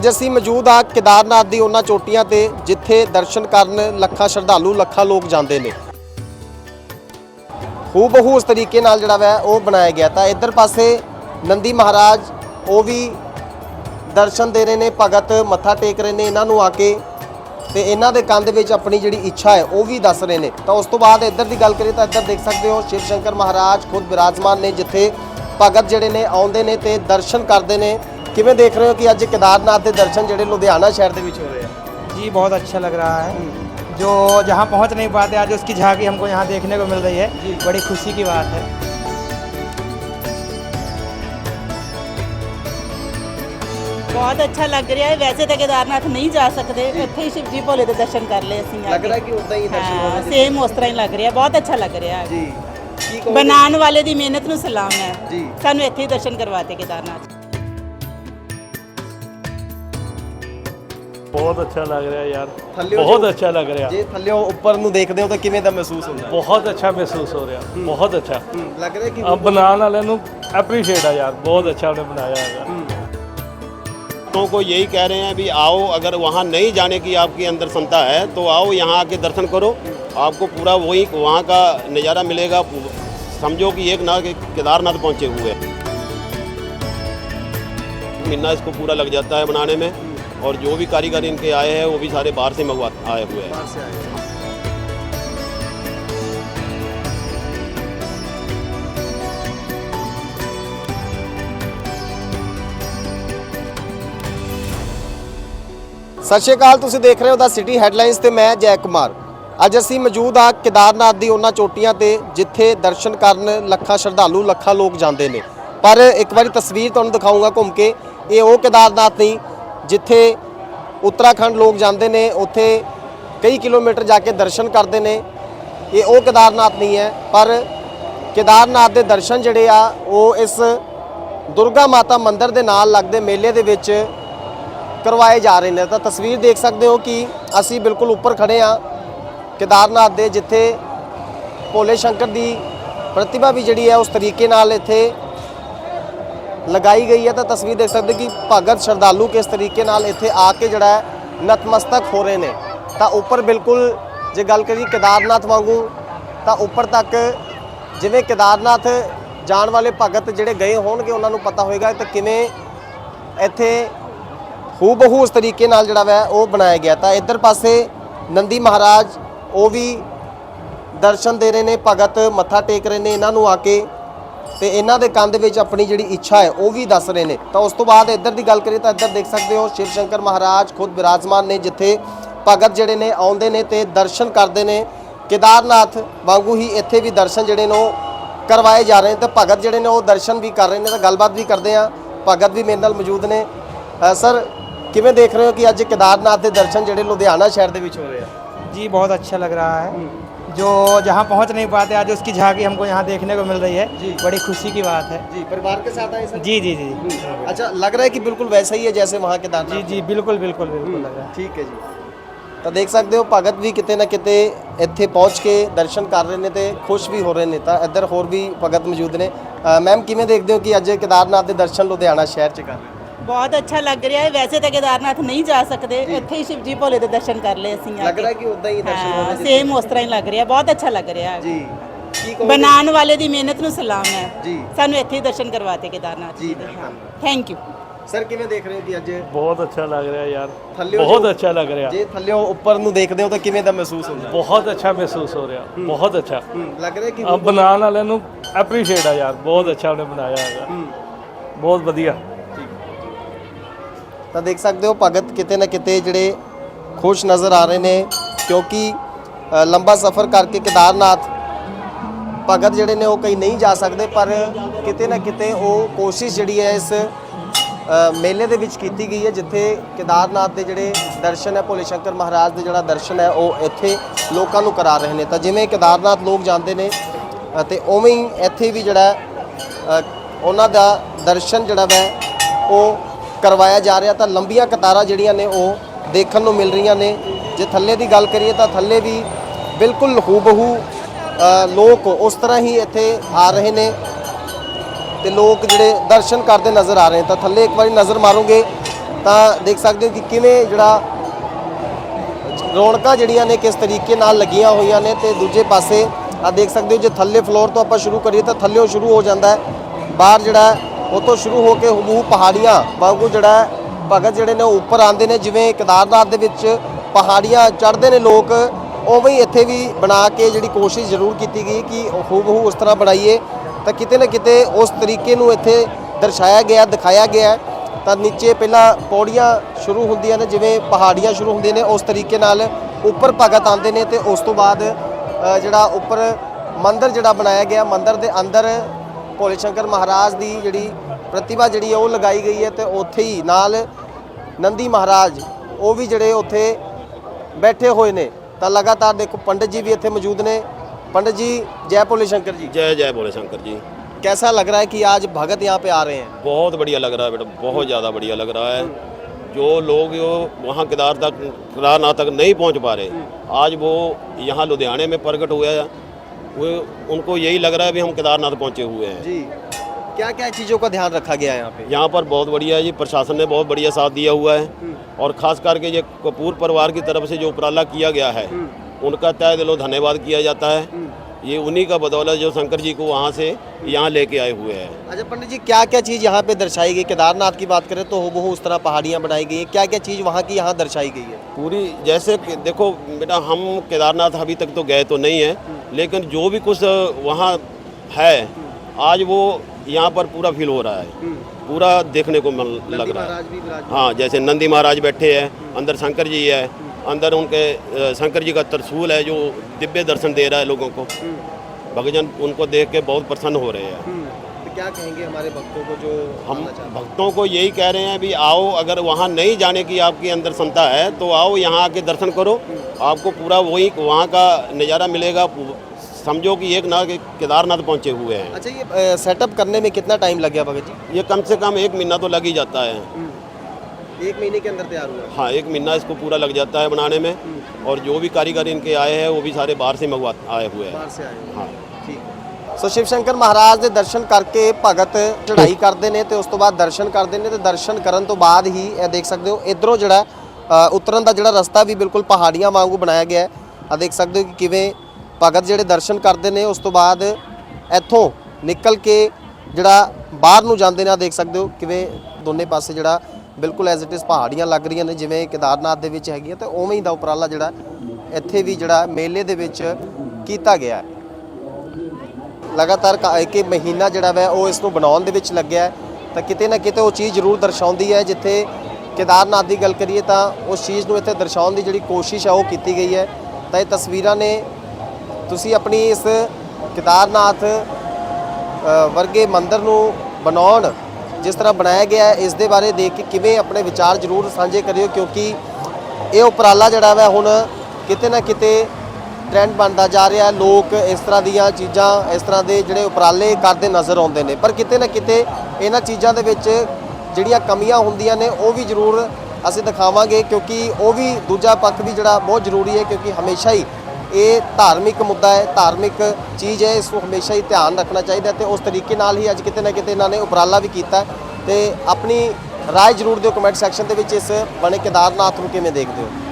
ਅੱਜ ਅਸੀਂ ਮੌਜੂਦ ਆ ਕੇਦਾਰਨਾਥ ਦੀ ਉਹਨਾਂ ਚੋਟੀਆਂ ਤੇ, ਜਿੱਥੇ ਦਰਸ਼ਨ ਕਰਨ ਲੱਖਾਂ ਸ਼ਰਧਾਲੂ, ਲੱਖਾਂ ਲੋਕ ਜਾਂਦੇ ਨੇ। ਹੂਬਹੂ ਉਸ ਤਰੀਕੇ ਨਾਲ ਜਿਹੜਾ ਵੈ, ਉਹ ਬਣਾਇਆ ਗਿਆ। ਤਾਂ ਇੱਧਰ ਪਾਸੇ ਨੰਦੀ ਮਹਾਰਾਜ, ਉਹ ਵੀ ਦਰਸ਼ਨ ਦੇ ਰਹੇ ਨੇ, ਭਗਤ ਮੱਥਾ ਟੇਕ ਰਹੇ ਨੇ ਇਹਨਾਂ ਨੂੰ ਆ ਕੇ। ਤੇ ਇਹਨਾਂ ਦੇ ਕੰਨ ਦੇ ਵਿੱਚ ਆਪਣੀ ਜਿਹੜੀ ਇੱਛਾ ਹੈ, ਉਹ ਵੀ ਦੱਸ ਰਹੇ ਨੇ। ਤਾਂ ਉਸ ਤੋਂ ਬਾਅਦ ਇੱਧਰ ਦੀ ਗੱਲ ਕਰੀਏ ਤਾਂ ਇੱਧਰ ਦੇਖ ਸਕਦੇ ਹੋ, ਸ਼ਿਵ ਸ਼ੰਕਰ ਮਹਾਰਾਜ ਖੁਦ ਬਿਰਾਜਮਾਨ ਨੇ, ਜਿੱਥੇ ਭਗਤ ਜਿਹੜੇ ਨੇ ਆਉਂਦੇ ਨੇ ਤੇ ਦਰਸ਼ਨ ਕਰਦੇ ਨੇ। ਕਿਵੇਂ ਦੇਖ ਰਹੇ ਹੋ ਕਿ ਅੱਜ ਕੇਦਾਰਨਾਥ ਦੇ ਦਰਸ਼ਨ ਜਿਹੜੇ ਲੁਧਿਆਣਾ ਸ਼ਹਿਰ ਦੇ ਵਿੱਚ ਹੋ ਰਹੇ ਆ जी बहुत अच्छा लग रहा है जो जहाँ पहुँच नहीं पाते आज उसकी झांकी हमको यहाँ देखने को मिल रही है बड़ी खुशी की बात है ਬਹੁਤ ਅੱਛਾ ਲੱਗ ਰਿਹਾ ਹੈ ਵੈਸੇ ਤਾਂ ਕੇਦਾਰਨਾਥ ਨਹੀਂ ਜਾ ਸਕਦੇ ਇੱਥੇ ਹੀ ਸ਼ਿਵਜੀ ਭੋਲੇ ਦੇ ਦਰਸ਼ਨ ਕਰ ਲਏ ਅਸੀਂ ਆ ਲੱਗ ਕੇ। ਰਿਹਾ ਕਿ ਉਦਾਂ ਹੀ ਦਰਸ਼ਨ ਹੋ ਹਾਂ ਰਹੇ ਨੇ ਸੇਮ ਉਸ ਤਰ੍ਹਾਂ ਹੀ ਲੱਗ ਰਿਹਾ ਬਹੁਤ ਅੱਛਾ ਲੱਗ ਰਿਹਾ ਹੈ ਜੀ ਕੀ ਕਹੋਗੇ? ਬਣਾਉਣ ਵਾਲੇ ਦੀ ਮਿਹਨਤ ਨੂੰ ਸਲਾਮ ਹੈ ਜੀ। ਸਾਨੂੰ ਇੱਥੇ ਹੀ ਦਰਸ਼ਨ ਕਰਵਾਤੇ ਕੇਦਾਰਨਾਥ ਬਹੁਤ ਅੱਛਾ ਲੱਗ ਰਿਹਾ ਯਾਰ ਥੱਲਿਓ ਬਹੁਤ ਜੋ- ਅੱਛਾ ਲੱਗ ਰਿਹਾ ਜੇ ਥੱਲੇ ਉੱਪਰ ਨੂੰ ਦੇਖਦੇ ਹੋ ਤਾਂ ਕਿਵੇਂ ਦਾ ਮਹਿਸੂਸ ਹੁੰਦਾ ਹੈ ਬਹੁਤ ਅੱਛਾ ਮਹਿਸੂਸ ਹੋ ਰਿਹਾ ਬਹੁਤ ਅੱਛਾ ਹੂੰ, ਲੱਗ ਰਿਹਾ ਕਿ ਆ ਬਣਾਉਣ ਵਾਲਿਆਂ ਨੂੰ ਐਪਰੀਸ਼ੀਏਟ ਆ ਯਾਰ ਬਹੁਤ ਅੱਛਾ ਉਹਨੇ ਬਣਾਇਆ ਹੈਗਾ लोगों को यही कह रहे हैं भी आओ अगर वहाँ नहीं जाने की आपके अंदर क्षमता है तो आओ यहाँ आके दर्शन करो आपको पूरा वही वहाँ का नज़ारा मिलेगा समझो कि एक ना कि केदारनाथ पहुँचे हुए हैं महीना इसको पूरा लग जाता है बनाने में और जो भी कारीगर इनके आए हैं वो भी सारे बाहर से मंगवा आए हुए हैं ਸਤਿ ਸ਼੍ਰੀ ਅਕਾਲ ਤੁਸੀਂ ਦੇਖ ਰਹੇ ਹੋ ਦਾ ਸਿਟੀ ਹੈਡਲਾਈਨਸ ਤੇ ਮੈਂ ਜੈ ਕੁਮਾਰ ਅੱਜ ਅਸੀਂ ਮੌਜੂਦ ਆ ਕੇਦਾਰਨਾਥ ਦੀ ਉਹਨਾਂ ਚੋਟੀਆਂ ਤੇ ਜਿੱਥੇ ਦਰਸ਼ਨ ਕਰਨ ਲੱਖਾਂ ਸ਼ਰਧਾਲੂ ਲੱਖਾਂ ਲੋਕ ਜਾਂਦੇ ਨੇ ਪਰ ਇੱਕ ਵਾਰੀ ਤਸਵੀਰ ਤੁਹਾਨੂੰ ਦਿਖਾਉਂਗਾ ਘੁੰਮ ਕੇ ਇਹ ਉਹ ਕੇਦਾਰਨਾਥ ਨਹੀਂ ਜਿੱਥੇ ਉੱਤਰਾਖੰਡ ਲੋਕ ਜਾਂਦੇ ਨੇ, ਉੱਥੇ ਕਈ ਕਿਲੋਮੀਟਰ ਜਾ ਕੇ ਦਰਸ਼ਨ ਕਰਦੇ ਨੇ। ਇਹ ਉਹ ਕੇਦਾਰਨਾਥ ਨਹੀਂ ਹੈ, ਪਰ ਕੇਦਾਰਨਾਥ ਦੇ ਦਰਸ਼ਨ ਜਿਹੜੇ ਆ, ਉਹ ਇਸ ਦੁਰਗਾ ਮਾਤਾ ਮੰਦਿਰ ਦੇ ਨਾਲ ਲੱਗਦੇ ਮੇਲੇ ਦੇ ਵਿੱਚ ਕਰਵਾਏ ਜਾ ਰਹੇ ਨੇ। ਤਾਂ ਤਸਵੀਰ ਦੇਖ ਸਕਦੇ ਹੋ ਕਿ ਅਸੀਂ ਬਿਲਕੁਲ ਉੱਪਰ ਖੜੇ ਆ ਕੇਦਾਰਨਾਥ ਦੇ, ਜਿੱਥੇ ਭੋਲੇ ਸ਼ੰਕਰ ਦੀ ਪ੍ਰਤਿਭਾ ਵੀ ਜਿਹੜੀ ਹੈ, ਉਸ ਤਰੀਕੇ ਨਾਲ ਇੱਥੇ ਲਗਾਈ ਗਈ ਹੈ ਤਾਂ ਤਸਵੀਰ ਦੇਖ ਸਕਦੇ ਕਿ ਭਗਤ ਸ਼ਰਧਾਲੂ ਕਿਸ ਤਰੀਕੇ ਨਾਲ ਇੱਥੇ ਆ ਕੇ ਜਿਹੜਾ ਹੈ ਨਤਮਸਤਕ ਹੋ ਰਹੇ ਨੇ। ਤਾਂ ਉੱਪਰ ਬਿਲਕੁਲ ਜੇ ਗੱਲ ਕਰੀ ਕੇਦਾਰਨਾਥ ਵਾਂਗੂ, ਤਾਂ ਉੱਪਰ ਤੱਕ ਜਿਵੇਂ ਕੇਦਾਰਨਾਥ ਜਾਣ ਵਾਲੇ ਭਗਤ ਜਿਹੜੇ ਗਏ ਹੋਣਗੇ, ਉਹਨਾਂ ਨੂੰ ਪਤਾ ਹੋਏਗਾ ਤਾਂ ਕਿਵੇਂ ਇੱਥੇ ਹੂਬਹੂ ਉਸ ਤਰੀਕੇ ਨਾਲ ਜਿਹੜਾ ਵੈ ਉਹ ਬਣਾਇਆ ਗਿਆ। ਤਾਂ ਇੱਧਰ ਪਾਸੇ ਨੰਦੀ ਮਹਾਰਾਜ, ਉਹ ਵੀ ਦਰਸ਼ਨ ਦੇ ਰਹੇ ਨੇ, ਭਗਤ ਮੱਥਾ ਟੇਕ ਰਹੇ ਨੇ, ਇਹਨਾਂ ਨੂੰ ਆ ਕੇ ਤੇ ਇਹਨਾਂ ਦੇ ਕੰਨ ਦੇ ਵਿੱਚ ਆਪਣੀ ਜਿਹੜੀ ਇੱਛਾ ਹੈ ਉਹ ਵੀ ਦੱਸ ਰਹੇ ਨੇ। ਤਾਂ ਉਸ ਤੋਂ ਬਾਅਦ ਇੱਧਰ ਦੀ ਗੱਲ ਕਰੀਏ ਤਾਂ ਇੱਧਰ ਦੇਖ ਸਕਦੇ ਹੋ ਸ਼ਿਵ ਸ਼ੰਕਰ ਮਹਾਰਾਜ ਖੁਦ ਬਿਰਾਜਮਾਨ ਨੇ ਜਿੱਥੇ ਭਗਤ ਜਿਹੜੇ ਨੇ ਆਉਂਦੇ ਨੇ ਤੇ ਦਰਸ਼ਨ ਕਰਦੇ ਨੇ। ਕੇਦਾਰਨਾਥ ਵਾਂਗੂ ਹੀ ਇੱਥੇ ਵੀ ਦਰਸ਼ਨ ਜਿਹੜੇ ਨੇ ਉਹ ਕਰਵਾਏ ਜਾ ਰਹੇ ਨੇ ਤੇ ਭਗਤ ਜਿਹੜੇ ਨੇ ਉਹ ਦਰਸ਼ਨ ਵੀ ਕਰ ਰਹੇ ਨੇ ਤਾਂ ਗੱਲਬਾਤ ਵੀ ਕਰਦੇ ਆ। ਭਗਤ ਵੀ ਮੇਰੇ ਨਾਲ ਮੌਜੂਦ ਨੇ। ਸਰ ਕਿਵੇਂ ਦੇਖ ਰਹੇ ਹੋ ਕਿ ਅੱਜ ਕੇਦਾਰਨਾਥ ਦੇ ਦਰਸ਼ਨ ਜਿਹੜੇ ਲੁਧਿਆਣਾ ਸ਼ਹਿਰ ਦੇ ਵਿੱਚ ਹੋ ਰਹੇ ਆ? ਜੀ ਬਹੁਤ ਅੱਛਾ ਲੱਗ ਰਿਹਾ ਹੈ। जो जहाँ पहुँच नहीं पाते आज उसकी झांकी हमको यहाँ देखने को मिल रही है बड़ी खुशी की बात है जी परिवार के साथ आए सर जी जी जी अच्छा लग रहा है कि बिल्कुल वैसा ही है जैसे वहाँ केदारनाथ जी जी बिल्कुल बिल्कुल बिल्कुल लग रहा है ਠੀਕ ਹੈ ਜੀ ਤਾਂ ਦੇਖ ਸਕਦੇ ਹੋ ਭਗਤ ਵੀ ਕਿਤੇ ਨਾ ਕਿਤੇ ਇੱਥੇ ਪਹੁੰਚ ਕੇ ਦਰਸ਼ਨ ਕਰ ਰਹੇ ਨੇ ਤੇ ਖੁਸ਼ ਵੀ ਹੋ ਰਹੇ ਨੇ ਤਾਂ ਇੱਧਰ ਹੋਰ ਵੀ ਭਗਤ ਮੌਜੂਦ ਨੇ ਮੈਮ ਕਿਵੇਂ ਦੇਖਦੇ ਹੋ ਕਿ ਅੱਜ ਕੇਦਾਰਨਾਥ ਦੇ ਦਰਸ਼ਨ ਲੁਧਿਆਣਾ ਸ਼ਹਿਰ 'ਚ ਕਰ ਰਹੇ ਹੋ ਬਹੁਤ ਅੱਛਾ ਲੱਗ ਰਿਹਾ ਹੈ। ਵੈਸੇ ਤਾਂ ਕੇਦਾਰਨਾਥ ਨਹੀਂ ਜਾ ਸਕਦੇ। ਇੱਥੇ ਹੀ ਸ਼ਿਵਜੀ ਭੋਲੇ ਦੇ ਦਰਸ਼ਨ ਕਰ ਲਏ ਅਸੀਂ ਆ ਲੱਗ ਕੇ। ਰਿਹਾ ਕਿ ਉਦਾਂ ਹੀ ਦਰਸ਼ਨ ਹੋ ਰਹੇ ਸੇਮ ਉਸ ਤਰ੍ਹਾਂ ਹੀ ਲੱਗ ਰਿਹਾ। ਬਹੁਤ ਅੱਛਾ ਲੱਗ ਰਿਹਾ। ਹੈ ਜੀ। ਕੀ? ਬਣਾਉਣ ਵਾਲੇ ਦੀ ਮਿਹਨਤ ਨੂੰ ਸਲਾਮ ਹੈ। ਜੀ। ਸਾਨੂੰ ਇੱਥੇ ਹੀ ਦਰਸ਼ਨ ਕਰਵਾਤੇ ਕੇਦਾਰਨਾਥ ਜੀ, ਜੀ ਦੇ। ਥੈਂਕ ਯੂ ਸਰ ਕਿਵੇਂ ਦੇਖ ਰਹੇ ਹੋ ਕਿ ਅੱਜ? ਬਹੁਤ ਅੱਛਾ ਲੱਗ ਰਿਹਾ ਯਾਰ। ਥੱਲਿਓ ਬਹੁਤ ਜੋ- ਅੱਛਾ ਲੱਗ ਰਿਹਾ। ਜੇ ਥੱਲੇ ਉੱਪਰ ਨੂੰ ਦੇਖਦੇ ਹੋ ਤਾਂ ਕਿਵੇਂ ਦਾ ਮਹਿਸੂਸ ਹੁੰਦਾ? ਬਹੁਤ ਅੱਛਾ ਮਹਿਸੂਸ ਹੋ ਰਿਹਾ। ਬਹੁਤ ਅੱਛਾ। ਹੂੰ, ਲੱਗ ਰਿਹਾ ਕਿ ਆ ਬਣਾਉਣ ਵਾਲਿਆਂ ਨੂੰ ਐਪਰੀਸ਼ੀਏਟ ਆ ਯਾਰ। ਬਹੁਤ ਅੱਛਾ ਉਹਨੇ ਬਣਾਇਆ ਹੈਗਾ। ਬਹੁਤ ਵਧੀਆ। ਤਾਂ ਦੇਖ ਸਕਦੇ ਹੋ ਭਗਤ ਕਿਤੇ ਨਾ ਕਿਤੇ ਜਿਹੜੇ ਖੁਸ਼ ਨਜ਼ਰ ਆ ਰਹੇ ਨੇ ਕਿਉਂਕਿ ਲੰਬਾ ਸਫ਼ਰ ਕਰਕੇ ਕੇਦਾਰਨਾਥ ਭਗਤ ਜਿਹੜੇ ਨੇ ਉਹ ਕਈ ਨਹੀਂ ਜਾ ਸਕਦੇ ਪਰ ਕਿਤੇ ਨਾ ਕਿਤੇ ਉਹ ਕੋਸ਼ਿਸ਼ ਜਿਹੜੀ ਹੈ ਇਸ ਮੇਲੇ ਦੇ ਵਿੱਚ ਕੀਤੀ ਗਈ ਹੈ ਜਿੱਥੇ ਕੇਦਾਰਨਾਥ ਦੇ ਜਿਹੜੇ ਦਰਸ਼ਨ ਹੈ ਭੋਲੇ ਸ਼ੰਕਰ ਮਹਾਰਾਜ ਦੇ ਜਿਹੜਾ ਦਰਸ਼ਨ ਹੈ ਉਹ ਇੱਥੇ ਲੋਕਾਂ ਨੂੰ ਕਰਾ ਰਹੇ ਨੇ। ਤਾਂ ਜਿਵੇਂ ਕੇਦਾਰਨਾਥ ਲੋਕ ਜਾਂਦੇ ਨੇ ਅ, ਤੇ ਉਵੇਂ ਹੀ ਇੱਥੇ ਵੀ ਜਿਹੜਾ ਉਹਨਾਂ ਦਾ ਦਰਸ਼ਨ ਜਿਹੜਾ ਵੈ ਉਹ ਕਰਵਾਇਆ ਜਾ ਰਿਹਾ ਤਾਂ ਲੰਬੀਆਂ ਕਤਾਰਾਂ ਜਿਹੜੀਆਂ ਨੇ ਉਹ ਦੇਖਣ ਨੂੰ ਮਿਲ ਰਹੀਆਂ ਨੇ। ਜੇ ਥੱਲੇ ਦੀ ਗੱਲ ਕਰੀਏ ਤਾਂ ਥੱਲੇ ਵੀ ਬਿਲਕੁਲ ਹੂਬਹੂ ਅ, ਲੋਕ ਉਸ ਤਰ੍ਹਾਂ ਹੀ ਇੱਥੇ ਆ ਰਹੇ ਨੇ ਤੇ ਲੋਕ ਜਿਹੜੇ ਦਰਸ਼ਨ ਕਰਦੇ ਨਜ਼ਰ ਆ ਰਹੇ ਨੇ। ਤਾਂ ਥੱਲੇ ਇੱਕ ਵਾਰੀ ਨਜ਼ਰ ਮਾਰੋਗੇ ਤਾਂ ਦੇਖ ਸਕਦੇ ਹੋ ਕਿ ਕਿਵੇਂ ਜਿਹੜਾ ਰੌਣਕਾਂ ਜਿਹੜੀਆਂ ਨੇ ਕਿਸ ਤਰੀਕੇ ਨਾਲ ਲੱਗੀਆਂ ਹੋਈਆਂ ਨੇ ਤੇ ਦੂਜੇ ਪਾਸੇ ਆ ਦੇਖ ਸਕਦੇ ਹੋ ਜੇ ਥੱਲੇ ਫਲੋਰ ਤੋਂ ਆਪਾਂ ਸ਼ੁਰੂ ਕਰੀਏ ਤਾਂ ਥੱਲੇੋਂ ਸ਼ੁਰੂ ਹੋ ਜਾਂਦਾ ਹੈ। ਬਾਹਰ ਜਿਹੜਾ ਉਤੋਂ ਸ਼ੁਰੂ ਹੋ ਕੇ ਹਬੂ ਪਹਾੜੀਆਂ ਵਾਂਗੂ ਜਿਹੜਾ ਭਗਤ ਜਿਹੜੇ ਨੇ ਉਹ ਉੱਪਰ ਆਉਂਦੇ ਨੇ, ਜਿਵੇਂ ਕੇਦਾਰਨਾਥ ਦੇ ਵਿੱਚ ਪਹਾੜੀਆਂ ਚੜ੍ਹਦੇ ਨੇ ਲੋਕ, ਉਵੇਂ ਹੀ ਇੱਥੇ ਵੀ ਬਣਾ ਕੇ ਜਿਹੜੀ ਕੋਸ਼ਿਸ਼ ਜ਼ਰੂਰ ਕੀਤੀ ਗਈ ਕਿ ਹੂਬਹੂ ਉਸ ਤਰ੍ਹਾਂ ਬਣਾਈਏ। ਤਾਂ ਕਿਤੇ ਨਾ ਕਿਤੇ ਉਸ ਤਰੀਕੇ ਨੂੰ ਇੱਥੇ ਦਰਸਾਇਆ ਗਿਆ, ਦਿਖਾਇਆ ਗਿਆ ਤਾਂ ਨੀਚੇ ਪਹਿਲਾਂ ਪੌੜੀਆਂ ਸ਼ੁਰੂ ਹੁੰਦੀਆਂ ਨੇ, ਜਿਵੇਂ ਪਹਾੜੀਆਂ ਸ਼ੁਰੂ ਹੁੰਦੀਆਂ ਨੇ, ਉਸ ਤਰੀਕੇ ਨਾਲ ਉੱਪਰ ਭਗਤ ਆਉਂਦੇ ਨੇ ਤੇ ਉਸ ਤੋਂ ਬਾਅਦ ਜਿਹੜਾ ਉੱਪਰ ਮੰਦਿਰ ਜਿਹੜਾ ਬਣਾਇਆ ਗਿਆ, ਮੰਦਿਰ ਦੇ ਅੰਦਰ ਭੋਲੇ ਸ਼ੰਕਰ ਮਹਾਰਾਜ ਦੀ ਜਿਹੜੀ ਪ੍ਰਤਿਭਾ ਜਿਹੜੀ ਹੈ ਉਹ ਲਗਾਈ ਗਈ ਹੈ ਤੇ ਉੱਥੇ ਹੀ ਨਾਲ ਨੰਦੀ ਮਹਾਰਾਜ ਉਹ ਵੀ ਜਿਹੜੇ ਉੱਥੇ ਬੈਠੇ ਹੋਏ ਨੇ ਤਾਂ ਲਗਾਤਾਰ ਦੇਖੋ ਪੰਡਿਤ ਜੀ ਵੀ ਇੱਥੇ ਮੌਜੂਦ ਨੇ ਪੰਡਿਤ जी जय भोले शंकर जी जय जय भोले शंकर जी कैसा लग रहा है कि आज भगत यहाँ पे आ रहे हैं बहुत बढ़िया लग रहा है बेटा बहुत ज़्यादा बढ़िया लग रहा है जो लोग जो वहाँ केदार तक केदारनाथ तक नहीं पहुँच पा रहे आज वो यहाँ लुधियाने में प्रकट हुआ है वो उनको यही लग रहा है भी हम केदारनाथ पहुँचे हुए हैं। जी। क्या क्या चीज़ों का ध्यान रखा गया है यहाँ पे? यहाँ पर बहुत बढ़िया है जी प्रशासन ने बहुत बढ़िया साथ दिया हुआ है। और ख़ास करके ये कपूर परिवार की तरफ़ से जो उपराला किया गया है उनका तय दिलो धन्यवाद किया जाता है। ये उन्हीं का बदौलत जो शंकर जी को वहाँ से यहाँ लेके आए हुए हैं। अच्छा पंडित जी क्या क्या चीज़ यहाँ पे दर्शाई गई? केदारनाथ की बात करें तो हूबहू उस तरह पहाड़ियाँ बनाई गई हैं। क्या क्या चीज़ वहाँ की यहाँ दर्शाई गई है? पूरी जैसे देखो बेटा हम केदारनाथ अभी तक तो गए तो नहीं है लेकिन जो भी कुछ वहाँ है आज वो यहाँ पर पूरा फील हो रहा है। पूरा देखने को मन लग रहा है। हाँ। जैसे नंदी महाराज बैठे हैं अंदर शंकर जी है अंदर उनके शंकर जी का त्रिशूल है जो दिव्य दर्शन दे रहा है लोगों को। भक्तजन उनको देख के बहुत प्रसन्न हो रहे हैं। तो क्या कहेंगे हमारे भक्तों को जो हम? भक्तों को यही कह रहे हैं भी आओ अगर वहाँ नहीं जाने की आपके अंदर क्षमता है तो आओ यहाँ आके दर्शन करो आपको पूरा वही वहाँ का नज़ारा मिलेगा पू- समझो कि एक ना केदारनाथ पहुँचे हुए हैं अच्छा ये सेटअप करने में कितना टाइम लग गया भगत जी ये कम से कम एक महीना तो लग ही जाता है एक महीने के अंदर तैयार हुआ हाँ एक महीना इसको पूरा लग जाता है बनाने में और जो भी कारीगर इनके आए हैं वो भी सारे बाहर से मंगवा आए हुए हैं ਬਾਹਰ ਸੇ ਆਏ ਹੋ। हाँ ਠੀਕ ਸੋ ਸ਼ਿਵ ਸ਼ੰਕਰ ਮਹਾਰਾਜ ਦੇ ਦਰਸ਼ਨ ਕਰਕੇ ਭਗਤ ਚੜ੍ਹਾਈ ਕਰਦੇ ਨੇ ਤੇ ਉਸ ਤੋਂ ਬਾਅਦ ਦਰਸ਼ਨ ਕਰਦੇ ਨੇ ਤੇ ਦਰਸ਼ਨ ਕਰਨ ਤੋਂ ਬਾਅਦ ਹੀ ਇਹ ਦੇਖ ਸਕਦੇ ਹੋ ਇਧਰੋਂ ਜਿਹੜਾ ਅ, ਉਤਰਨ ਦਾ ਜਿਹੜਾ ਰਸਤਾ ਵੀ ਬਿਲਕੁਲ ਪਹਾੜੀਆਂ ਵਾਂਗੂ ਬਣਾਇਆ ਗਿਆ ਹੈ। ਆ ਦੇਖ ਸਕਦੇ ਹੋ ਕਿ ਕਿਵੇਂ ਭਗਤ ਜਿਹੜੇ ਦਰਸ਼ਨ ਕਰਦੇ ਨੇ, ਉਸ ਤੋਂ ਬਾਅਦ ਇੱਥੋਂ ਨਿਕਲ ਕੇ ਜਿਹੜਾ ਬਾਹਰ ਨੂੰ ਜਾਂਦੇ ਨੇ ਆ ਦੇਖ ਸਕਦੇ ਹੋ ਕਿਵੇਂ ਦੋਨੇ ਪਾਸੇ ਜਿਹੜਾ ਬਿਲਕੁਲ ਐਜ਼ ਇਟ ਇਜ਼ ਪਹਾੜੀਆਂ ਲੱਗ ਰਹੀਆਂ ਨੇ, ਜਿਵੇਂ ਕੇਦਾਰਨਾਥ ਦੇ ਵਿੱਚ ਹੈਗੀਆਂ ਤੇ ਉਵੇਂ ਹੀ ਦਾ ਉਪਰਾਲਾ ਜਿਹੜਾ ਇੱਥੇ ਵੀ ਜਿਹੜਾ ਮੇਲੇ ਦੇ ਵਿੱਚ ਕੀਤਾ ਗਿਆ ਹੈ। ਲਗਾਤਾਰ ਇੱਕ ਮਹੀਨਾ ਜਿਹੜਾ ਵੈ, ਉਹ ਇਸ ਨੂੰ ਬਣਾਉਣ ਦੇ ਵਿੱਚ ਲੱਗਿਆ ਹੈ। ਤਾਂ ਕਿਤੇ ਨਾ ਕਿਤੇ ਉਹ ਚੀਜ਼ ਜ਼ਰੂਰ ਦਰਸਾਉਂਦੀ ਹੈ, ਜਿੱਥੇ ਕੇਦਾਰਨਾਥ ਦੀ ਗੱਲ ਕਰੀਏ ਤਾਂ ਉਸ ਚੀਜ਼ ਨੂੰ ਇੱਥੇ ਦਰਸਾਉਣ ਦੀ ਜਿਹੜੀ ਕੋਸ਼ਿਸ਼ ਹੈ ਉਹ ਕੀਤੀ ਗਈ ਹੈ ਤਾਂ ਇਹ ਤਸਵੀਰਾਂ ਨੇ ਤੁਸੀਂ ਆਪਣੀ ਇਸ ਕੇਦਾਰਨਾਥ ਵਰਗੇ ਮੰਦਰ ਨੂੰ ਬਣਾਉਣ ਜਿਸ ਤਰ੍ਹਾਂ ਬਣਾਇਆ ਗਿਆ ਹੈ ਇਸ ਦੇ ਬਾਰੇ ਦੇਖ ਕੇ ਕਿਵੇਂ ਆਪਣੇ ਵਿਚਾਰ ਜ਼ਰੂਰ ਸਾਂਝੇ ਕਰਿਓ ਕਿਉਂਕਿ ਇਹ ਉਪਰਾਲਾ ਜਿਹੜਾ ਵਾ ਹੁਣ ਕਿਤੇ ਨਾ ਕਿਤੇ ਟ੍ਰੈਂਡ ਬਣਦਾ ਜਾ ਰਿਹਾ ਲੋਕ ਇਸ ਤਰ੍ਹਾਂ ਦੀਆਂ ਚੀਜ਼ਾਂ ਇਸ ਤਰ੍ਹਾਂ ਦੇ ਜਿਹੜੇ ਉਪਰਾਲੇ ਕਰਦੇ ਨਜ਼ਰ ਆਉਂਦੇ ਨੇ ਪਰ ਕਿਤੇ ਨਾ ਕਿਤੇ ਇਹਨਾਂ ਚੀਜ਼ਾਂ ਦੇ ਵਿੱਚ ਜਿਹੜੀਆਂ ਕਮੀਆਂ ਹੁੰਦੀਆਂ ਨੇ, ਉਹ ਵੀ ਜ਼ਰੂਰ ਅਸੀਂ ਦਿਖਾਵਾਂਗੇ ਕਿਉਂਕਿ ਉਹ ਵੀ ਦੂਜਾ ਪੱਖ ਵੀ ਜਿਹੜਾ ਬਹੁਤ ਜ਼ਰੂਰੀ ਹੈ ਕਿਉਂਕਿ ਹਮੇਸ਼ਾ ਹੀ ਇਹ ਧਾਰਮਿਕ ਮੁੱਦਾ ਹੈ, ਧਾਰਮਿਕ ਚੀਜ਼ ਹੈ, ਇਸ ਨੂੰ ਹਮੇਸ਼ਾ ਹੀ ਧਿਆਨ ਰੱਖਣਾ ਚਾਹੀਦਾ ਤੇ ਉਸ ਤਰੀਕੇ ਨਾਲ ਹੀ ਅੱਜ ਕਿਤੇ ਨਾ ਕਿਤੇ ਇਹਨਾਂ ਨੇ ਉਪਰਾਲਾ ਵੀ ਕੀਤਾ ਹੈ ਤੇ ਆਪਣੀ ਰਾਏ ਜ਼ਰੂਰ ਦਿਓ ਕਮੈਂਟ ਸੈਕਸ਼ਨ ਦੇ ਵਿੱਚ ਇਸ ਬਣੇ ਕੇਦਾਰਨਾਥ ਨੂੰ ਕਿਵੇਂ ਦੇਖਦੇ ਹੋ?